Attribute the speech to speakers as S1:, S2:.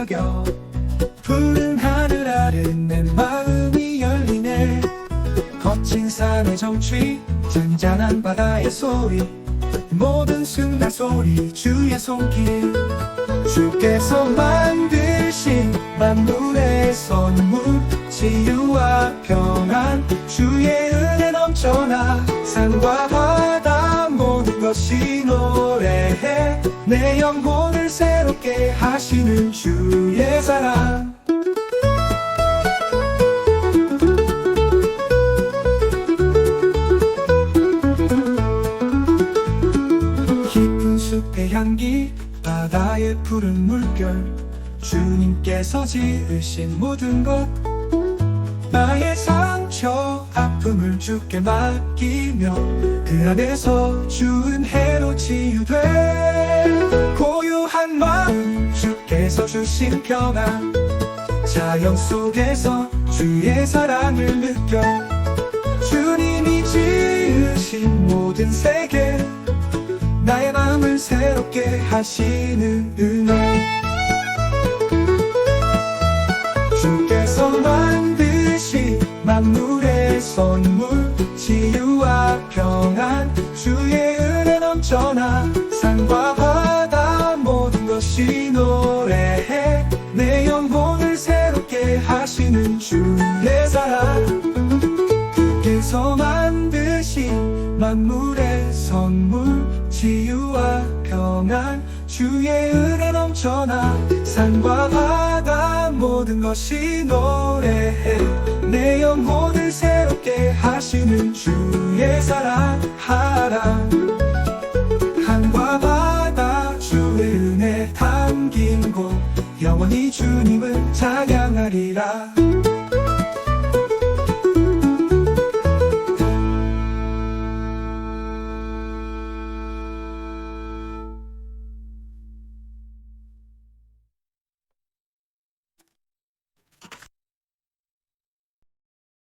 S1: 끈적여. 푸른 하늘 아래 내 마음이 열리네. 거친 산의 정취 잔잔한 바다의 소리. 모든 순간 소리 주의 손길. 주께서 만드신 만물의 선물. 치유와 평안 주의 은혜 넘쳐나. 산과 내 영혼을 새롭게 하시는 주의 사랑. 깊은 숲의 향기 바다의 푸른 물결. 주님께서 지으신 모든 것. 나의 상처 아픔을 주께 맡기며 그 안에서 주은 해로 치유돼 주께서 주신 평안 자연 속에서 주의 사랑을 느껴. 주님이 지으신 모든 세계 나의 마음을 새롭게 하시는 은혜. 주께서 만드신 만물의 선물 치유와 평안 주의 은혜 넘쳐나 산과 바다 모든 것이 주시는 주의 사랑 그께서 만드신 만물의 선물 지유와 평안 주의 은혜 넘쳐나 산과 바다 모든 것이 노래해 내 영혼을 새롭게 하시는 주의 사랑 하라 산과 바다 주의 은혜 담긴 곳 영원히 주님을 찬양하리라.